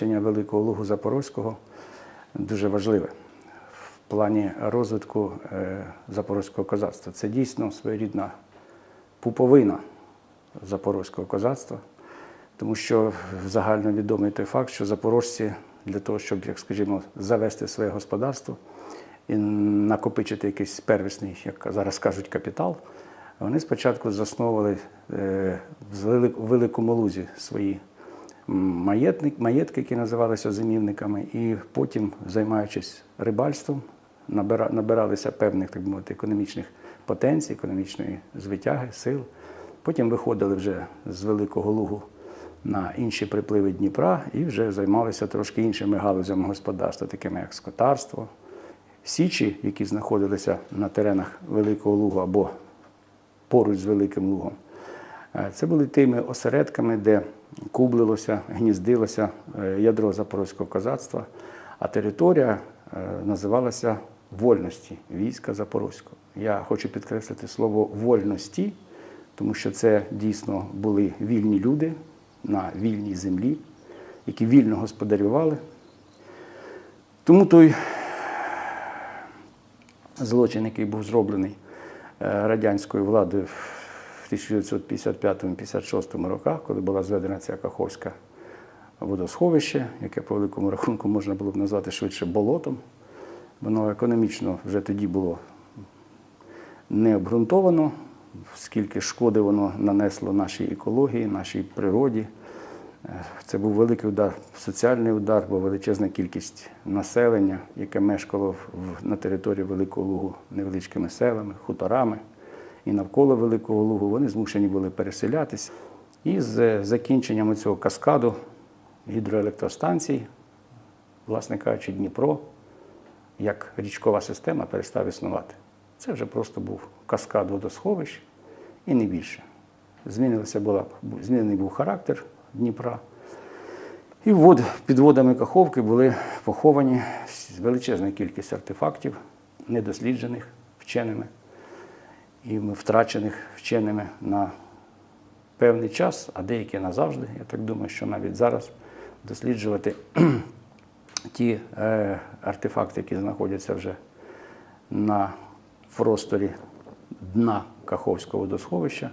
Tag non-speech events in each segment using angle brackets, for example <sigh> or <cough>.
значення Великого Лугу Запорозького дуже важливе в плані розвитку е, запорозького козацтва. Це дійсно своєрідна пуповина запорозького козацтва, тому що загальновідомий той факт, що запорожці для того, щоб, як скажімо, завести своє господарство і накопичити якийсь первісний, як зараз кажуть, капітал, вони спочатку засновували е, в Великому Лузі свої маєтник, маєтки, які називалися зимівниками, і потім, займаючись рибальством, набира- набиралися певних так би мовити, економічних потенцій, економічної звитяги, сил. Потім виходили вже з Великого Лугу на інші припливи Дніпра і вже займалися трошки іншими галузями господарства, такими як скотарство, січі, які знаходилися на теренах Великого Лугу або поруч з Великим Лугом. Е, Це були тими осередками, де кублилося, гніздилося е, ядро запорозького козацтва, а територія е, називалася Вольності війська Запорозького. Я хочу підкреслити слово вольності, тому що це дійсно були вільні люди на вільній землі, які вільно господарювали. Тому той злочин, який був зроблений радянською владою в 1955-56 роках, коли була зведена ця Каховська водосховище, яке по великому рахунку можна було б назвати швидше болотом. Воно економічно вже тоді було не обґрунтовано, скільки шкоди воно нанесло нашій екології, нашій природі. Е, Це був великий удар, соціальний удар, бо величезна кількість населення, яке мешкало на території Великого Лугу невеличкими селами, хуторами і навколо Великого Лугу, вони змушені були переселятися. І з закінченням цього каскаду гідроелектростанцій, власне кажучи, Дніпро, як річкова система перестав існувати. Це вже просто був каскад водосховищ і не більше. Змінилася була, змінений був характер Дніпра. І вод, під водами Каховки були поховані величезна кількість артефактів, недосліджених вченими і втрачених вченими на певний час, а деякі назавжди. Я так думаю, що навіть зараз досліджувати <clears throat> ті е, артефакти, які знаходяться вже на просторі дна Каховського водосховища,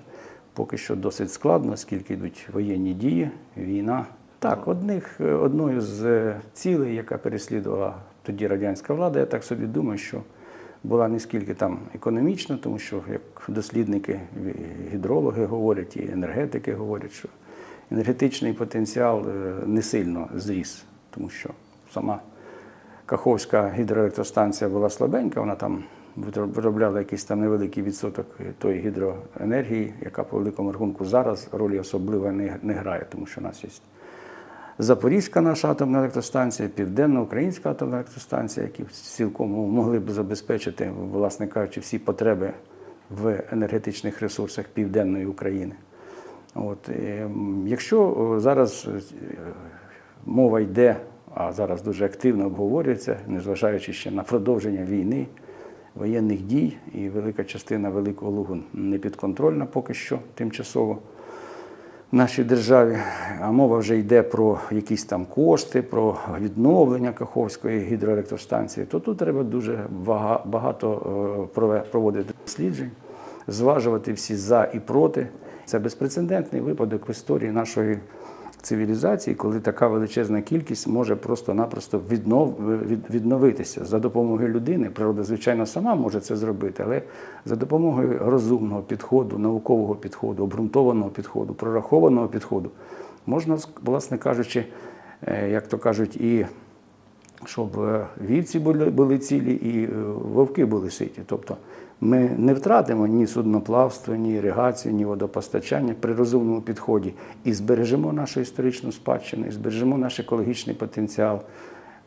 поки що досить складно, оскільки йдуть воєнні дії, війна. Так, одних, е, одною з е, цілей, яка переслідувала тоді радянська влада, я так собі думаю, що була не скільки там економічна, тому що як дослідники, гідрологи говорять і енергетики говорять, що енергетичний потенціал е, не сильно зріс, тому що сама Каховська гідроелектростанція була слабенька, вона там виробляла якийсь там невеликий відсоток тої гідроенергії, яка по великому рахунку зараз ролі особливо не грає, тому що у нас є Запорізька наша атомна електростанція, Південно-Українська атомна електростанція, які цілком могли б забезпечити, власне кажучи, всі потреби в енергетичних ресурсах Південної України. От, е, якщо зараз е, мова йде, а зараз дуже активно обговорюється, незважаючи ще на продовження війни, воєнних дій, і велика частина Великого Лугу не підконтрольна поки що тимчасово нашій державі, а мова вже йде про якісь там кошти, про відновлення Каховської гідроелектростанції, то тут треба дуже багато е, проводити досліджень, зважувати всі за і проти. Це безпрецедентний випадок в історії нашої цивілізації, коли така величезна кількість може просто-напросто віднов, відновитися за допомогою людини. Природа, звичайно, сама може це зробити, але за допомогою розумного підходу, наукового підходу, обґрунтованого підходу, прорахованого підходу, можна, власне кажучи, е, як то кажуть, і щоб е, вівці були, були цілі і е, вовки були ситі. Тобто ми не втратимо ні судноплавство, ні іригацію, ні водопостачання при розумному підході і збережемо нашу історичну спадщину, і збережемо наш екологічний потенціал.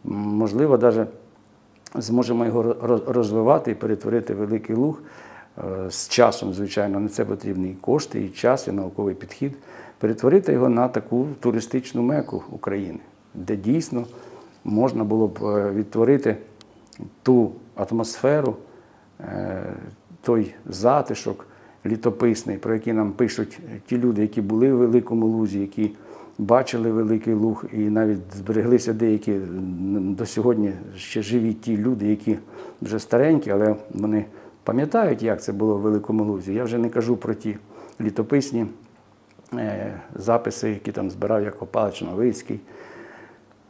Можливо, навіть зможемо його роз- розвивати і перетворити великий луг. Е, З часом, звичайно, на це потрібні і кошти, і час, і науковий підхід. Перетворити його на таку туристичну меку України, де дійсно можна було б е, відтворити ту атмосферу, е, той затишок літописний, про який нам пишуть ті люди, які були в Великому Лузі, які бачили Великий Луг, і навіть збереглися деякі до сьогодні ще живі ті люди, які вже старенькі, але вони пам'ятають, як це було в Великому Лузі. Я вже не кажу про ті літописні е, записи, які там збирав Яков Павлович Новицький,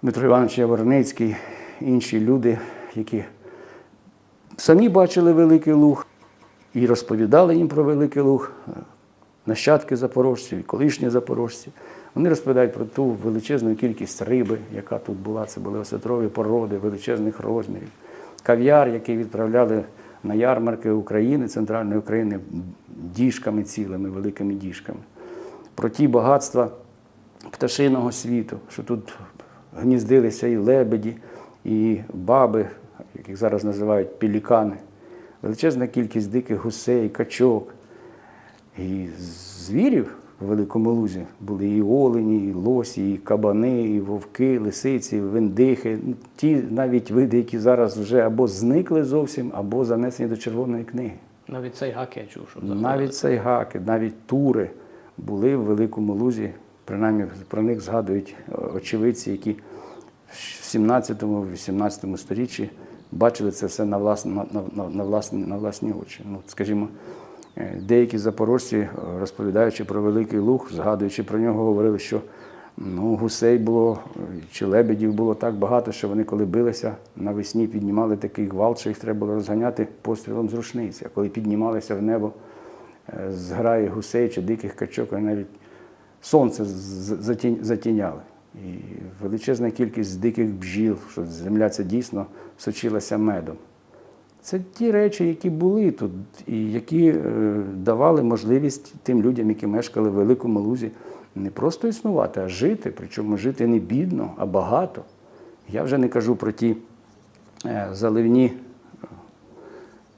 Дмитро Іванович Яворницький, інші люди, які самі бачили Великий Луг і розповідали їм про Великий Луг, е, нащадки запорожців і колишні запорожці. Вони розповідають про ту величезну кількість риби, яка тут була. Це були осетрові породи величезних розмірів. Кав'яр, який відправляли на ярмарки України, центральної України, діжками цілими, великими діжками. Про ті багатства пташиного світу, що тут гніздилися і лебеді, і баби, яких зараз називають пелікани, величезна кількість диких гусей, качок. І звірів в Великому Лузі були і олені, і лосі, і кабани, і вовки, лисиці, і вендихи. Ну, Ті навіть види, які зараз вже або зникли зовсім, або занесені до Червоної книги. Навіть цей гак я чув, заходити. Навіть сайгаки, навіть тури були в Великому Лузі. Принаймні про них згадують е, очевидці, які в 17-18 сторіччі бачили це все на власні, на, на, на, власні, на власні очі. Ну, скажімо, е, деякі запорожці, е, розповідаючи про Великий Луг, згадуючи про нього, говорили, що ну, гусей було чи лебедів було так багато, що вони, коли билися, навесні піднімали такий гвалт, що їх треба було розганяти пострілом з рушниці. А коли піднімалися в небо з граї гусей чи диких качок, вони навіть сонце затіняли. І величезна кількість диких бджіл, що земля ця дійсно сочилася медом. Це ті речі, які були тут, і які е, давали можливість тим людям, які мешкали в Великому Лузі, не просто існувати, а жити. Причому жити не бідно, а багато. Я вже не кажу про ті е, заливні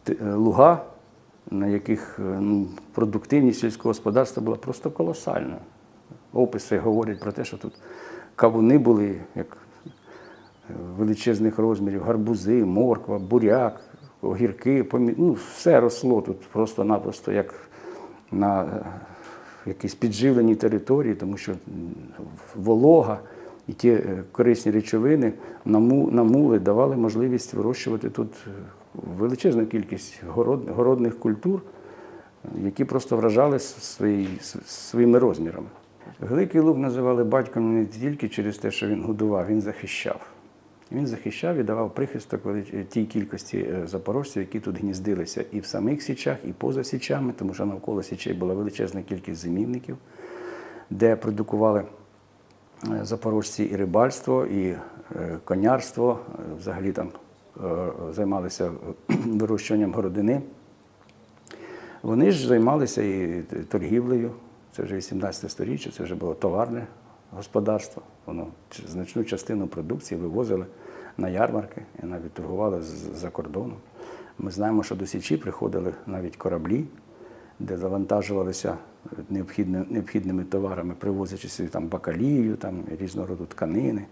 е, луга, на яких ну, продуктивність сільського господарства була просто колосальна. Описи говорять про те, що тут кавуни були як е, величезних розмірів, гарбузи, морква, буряк, огірки, помі... ну, все росло тут просто-напросто як на е, якійсь підживленій території, тому що волога і ті е, корисні речовини наму- намули давали можливість вирощувати тут величезну кількість город... городних культур, які просто вражали свої... своїми розмірами. Великий Луг називали батьком не тільки через те, що він годував, він захищав. Він захищав і давав прихисток тій кількості е, запорожців, які тут гніздилися і в самих січах, і поза січами, тому що навколо січей була величезна кількість зимівників, де продукували е, запорожці і рибальство, і е, конярство, е, взагалі там е, займалися е, <clears throat> вирощуванням городини. Вони ж займалися і торгівлею. Це вже 18 сторіччя, це вже було товарне господарство. Воно значну частину продукції вивозили на ярмарки і навіть торгували за кордоном. Ми знаємо, що до Січі приходили навіть кораблі, де завантажувалися необхідни- необхідними товарами, привозячи там бакалію, там різного роду тканини,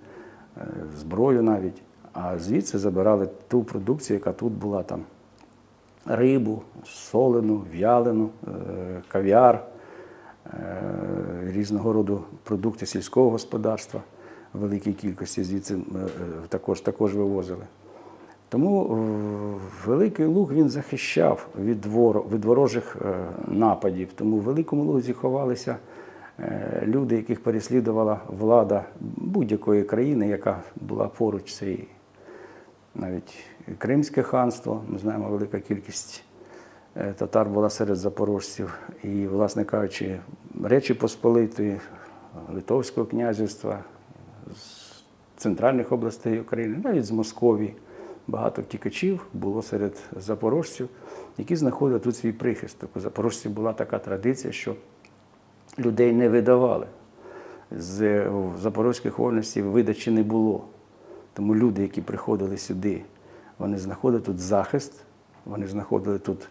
е, зброю навіть. А звідси забирали ту продукцію, яка тут була там рибу, солену, в'ялену, е, кав'яр, е, різного роду продукти сільського господарства в великій кількості звідси е, е, також, також вивозили. Тому е, Великий Луг він захищав від, від ворожих е, нападів. Тому в Великому Лузі ховалися е, люди, яких переслідувала влада будь-якої країни, яка була поруч цієї навіть Кримське ханство. Ми знаємо, велика кількість е, татар була серед запорожців. І, власне кажучи, Речі Посполитої, Литовського князівства, з центральних областей України, навіть з Московії. Багато втікачів було серед запорожців, які знаходили тут свій прихисток. У запорожців була така традиція, що людей не видавали. З запорозьких вольностей видачі не було. Тому люди, які приходили сюди, вони знаходили тут захист, вони знаходили тут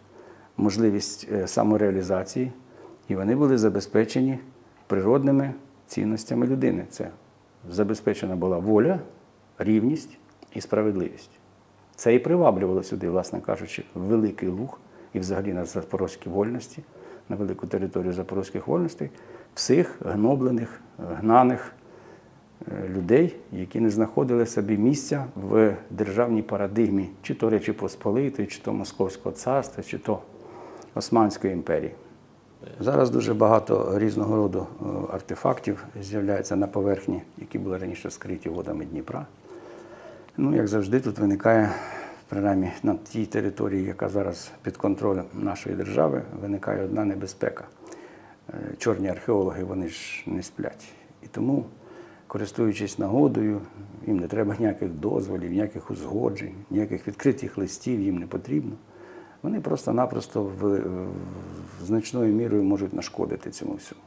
можливість е, самореалізації, і вони були забезпечені природними цінностями людини. Це забезпечена була воля, рівність і справедливість. Це і приваблювало сюди, власне кажучи, великий луг і взагалі на запорозькій вольності, на велику територію запорозьких вольностей, всіх гноблених, гнаних е, людей, які не знаходили собі місця в державній парадигмі, чи то Речі Посполитої, чи то Московського царства, чи то Османської імперії. Зараз дуже багато різного роду е, артефактів з'являється на поверхні, які були раніше скриті водами Дніпра. Ну, як завжди, тут виникає, принаймні на тій території, яка зараз під контролем нашої держави, виникає одна небезпека. Е, Чорні археологи вони ж не сплять. І тому, користуючись нагодою, їм не треба ніяких дозволів, ніяких узгоджень, ніяких відкритих листів їм не потрібно. Вони просто-напросто в, в значною мірою можуть нашкодити цьому всьому.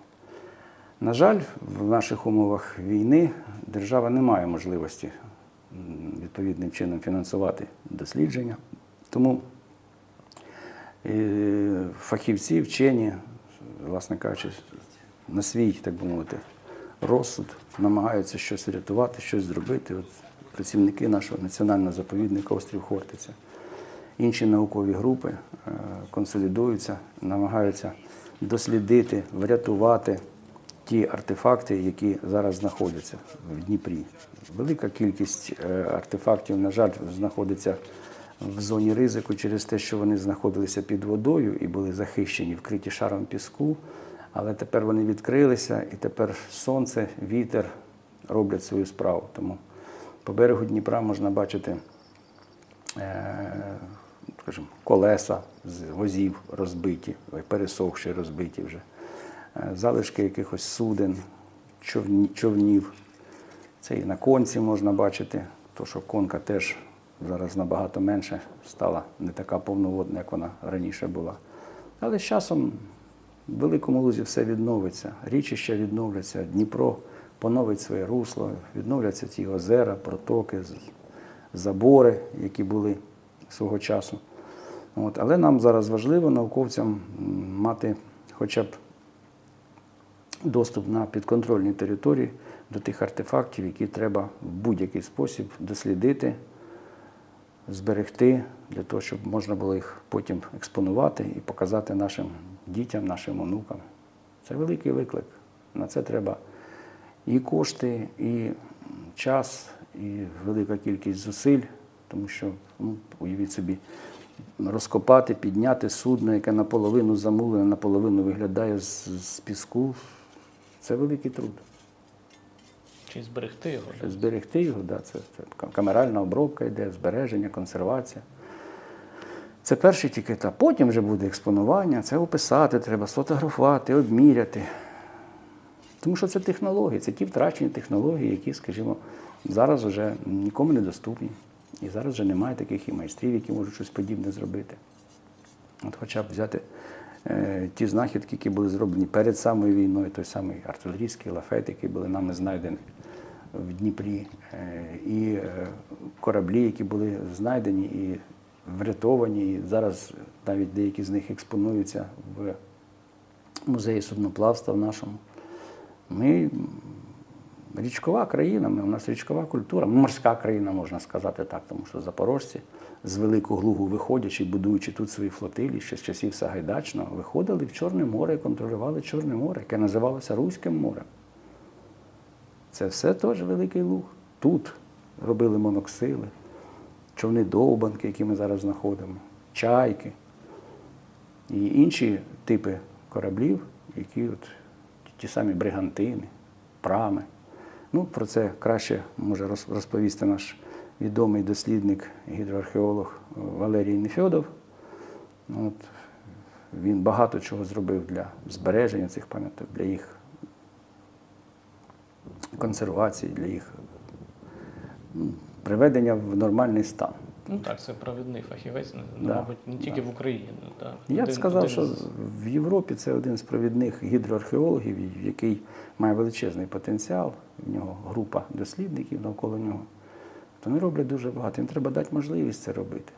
На жаль, в наших умовах війни держава не має можливості відповідним чином фінансувати дослідження. Тому е, фахівці, вчені, власне кажучи, на свій, так би мовити, розсуд намагаються щось врятувати, щось зробити. От працівники нашого національного заповідника Острів Хортиця, інші наукові групи е, консолідуються, намагаються дослідити, врятувати ті артефакти, які зараз знаходяться в Дніпрі. Велика кількість е, артефактів, на жаль, знаходиться в зоні ризику через те, що вони знаходилися під водою і були захищені, вкриті шаром піску. Але тепер вони відкрилися, і тепер сонце, вітер роблять свою справу. Тому по берегу Дніпра можна бачити е, скажімо, колеса з возів розбиті, пересохші, розбиті вже, е, залишки якихось суден, човнів. Це і на конці можна бачити, то що конка теж зараз набагато менше стала, не така повноводна, як вона раніше була. Але з часом в Великому Лузі все відновиться, річища відновляться, Дніпро поновить своє русло, відновляться ті озера, протоки, забори, які були свого часу. От. Але нам зараз важливо науковцям мати хоча б доступ на підконтрольні території до тих артефактів, які треба в будь-який спосіб дослідити, зберегти, для того, щоб можна було їх потім експонувати і показати нашим дітям, нашим онукам. Це великий виклик. На це треба і кошти, і час, і велика кількість зусиль, тому що, ну, уявіть собі, розкопати, підняти судно, яке наполовину замулене, наполовину виглядає з, з піску. Це великий труд. Чи зберегти його? Щоб зберегти його, да, це, це камеральна обробка йде, збереження, консервація. Це перший тільки етап. Потім вже буде експонування, це описати треба, сфотографувати, обміряти. Тому що це технології, це ті втрачені технології, які, скажімо, зараз вже нікому не доступні. І зараз вже немає таких і майстрів, які можуть щось подібне зробити. От хоча б взяти е, ті знахідки, які були зроблені перед самою війною, той самий артилерійський лафет, який були нами знайдені в Дніпрі, е, і е, кораблі, які були знайдені і врятовані. І зараз навіть деякі з них експонуються в музеї судноплавства в нашому. Ми річкова країна, у нас річкова культура, морська країна, можна сказати так, тому що запорожці з Великого Лугу виходячи, будуючи тут свої флотилі, ще з часів Сагайдачного, виходили в Чорне море і контролювали Чорне море, яке називалося Руським морем. Це все теж Великий Луг. Тут робили моноксили, човни довбанки, які ми зараз знаходимо, чайки і інші типи кораблів, які от ті самі бригантини, прами. Ну, про це краще може розповісти наш відомий дослідник, гідроархеолог Валерій Нефьодов. От, він багато чого зробив для збереження цих пам'яток, для їх консервації, для їх приведення в нормальний стан. Ну так, це провідний фахівець, ну, Да, мабуть, не тільки да. в Україні. Да. Я б сказав, що в Європі це один з провідних гідроархеологів, який має величезний потенціал. В нього група дослідників навколо нього. То вони роблять дуже багато. Їм треба дати можливість це робити.